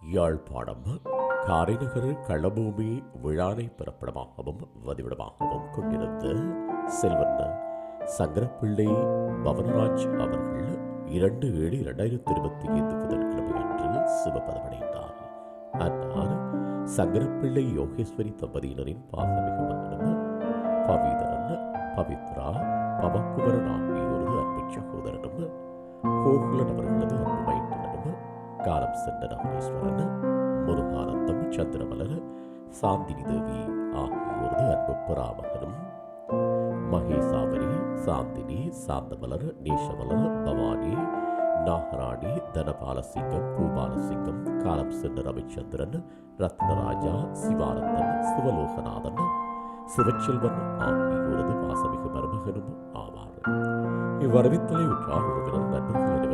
யாழ்ப்பாணம் காரைநகர் களபூமி விழானை பிறப்பிடமாகவும் வதிவிடமாகவும் கொண்டிருந்த செல்வன் சங்கரப்பிள்ளை பவனராஜ் அவர்கள் இரண்டு ஏழு இரண்டாயிரத்தி இருபத்தி ஐந்து புதன்கிழமை அன்று சிவபதமடைந்தார் அன்னார் சங்கரப்பிள்ளை யோகேஸ்வரி தம்பதியினரின் பாசமிகு மகனும் பவிதரன் பவித்ரா பவக்குமரன் ஆகியோரது அன்பு சகோதரனும் கோகுலன் அவர்கள் காலம் சென்ற ரமணேஸ்வரன் முருகானந்தம் சந்திரமலர் சாந்தினி தேவி ஆகியோரது அன்பு பிராமகனும் மகேசாவரி சாந்தினி சாந்தமலர் நேஷமலர் பவானி நாகராணி தனபாலசிங்கம் பூபாலசிங்கம் காலம் சென்ற ரவிச்சந்திரன் ரத்னராஜா சிவானந்தன் சிவலோகநாதன் சிவச்செல்வன் ஆகியோரது வாசமிகு மருமகனும் ஆவார். இவ்வரவித்தலை உற்றார் உறவினர் நண்பர்கள்